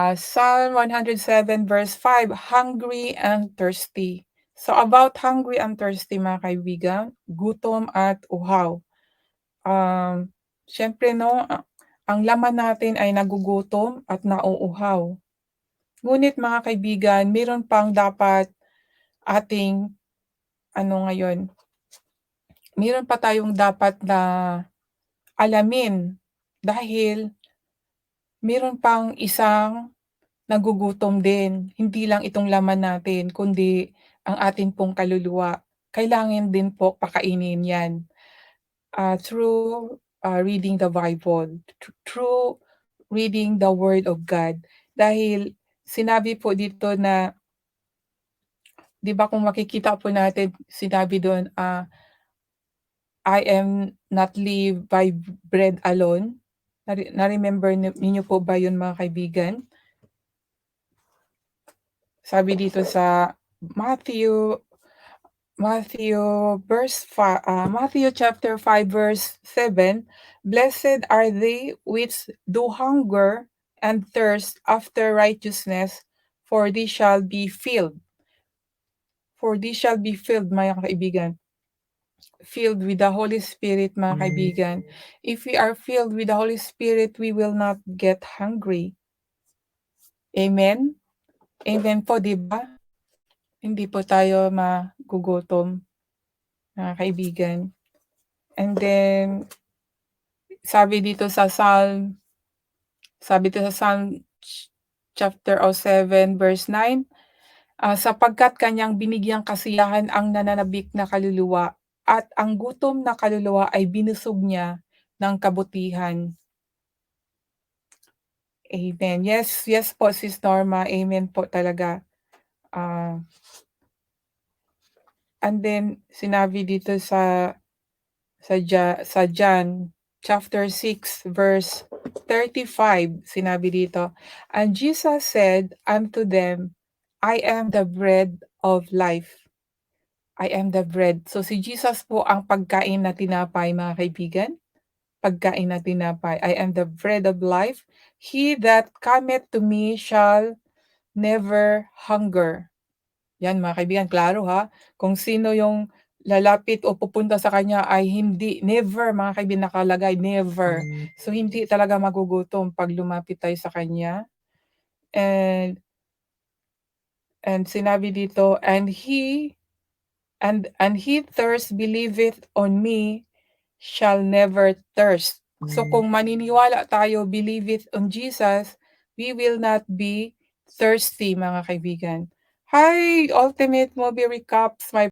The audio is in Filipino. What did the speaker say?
Ah, Psalm 107 verse 5, hungry and thirsty. So about hungry and thirsty mga kaibigan, gutom at uhaw. Um, siyempre 'no, ang laman natin ay nagugutom at nauuhaw. Ngunit mga kaibigan, meron pang dapat ating ano ngayon, meron pa tayong dapat na alamin dahil meron pang isang nagugutom din. Hindi lang itong laman natin kundi ang atin pong kaluluwa. Kailangan din po pakainin 'yan, ah, through, ah, reading the Bible, thr through reading the Word of God. Dahil sinabi po dito na 'di ba kung makikita po natin sinabi dun, ah I am not live by bread alone. Nare na-remember ni ninyo po ba yun mga kaibigan? Sabi dito sa Matthew Matthew verse fa ah, Matthew chapter 5 verse 7, "Blessed are they which do hunger and thirst after righteousness, for they shall be filled." For they shall be filled mga kaibigan. Filled with the Holy Spirit mga Hmm. kaibigan. If we are filled with the Holy Spirit, we will not get hungry. Amen? Amen po 'di ba? Hindi po tayo magugutom, mga kaibigan. And then, sabi dito sa Psalm sabi dito sa Psalm ch chapter o 7 verse 9, ah, "Sapagkat kanyang binigyang kasiyahan ang nananabik na kaluluwa, at ang gutom na kaluluwa ay binusog niya ng kabutihan." Amen. Yes, yes po Sis Norma, amen po talaga. Ah And then sinabi dito sa sa sa John chapter 6 verse 35, sinabi dito, "And Jesus said unto them, I am the bread of life." I am the bread. So si Jesus po ang pagkain na tinapay mga kaibigan. Pagkain na tinapay. "I am the bread of life. He that cometh to me shall never hunger." Yan mga kaibigan, klaro ha. Kung sino yung lalapit o pupunta sa kanya ay hindi never mga kaibigan nakalagay, never. Hmm. So hindi talaga magugutom 'pag lumapit tayo sa kanya. And and sinabi dito, "And he and and he thirst believeth on me shall never thirst." So Hmm. kung maniniwala tayo, believeth on Jesus, we will not be thirsty mga kaibigan. Hi, Ultimate Movie Recaps, my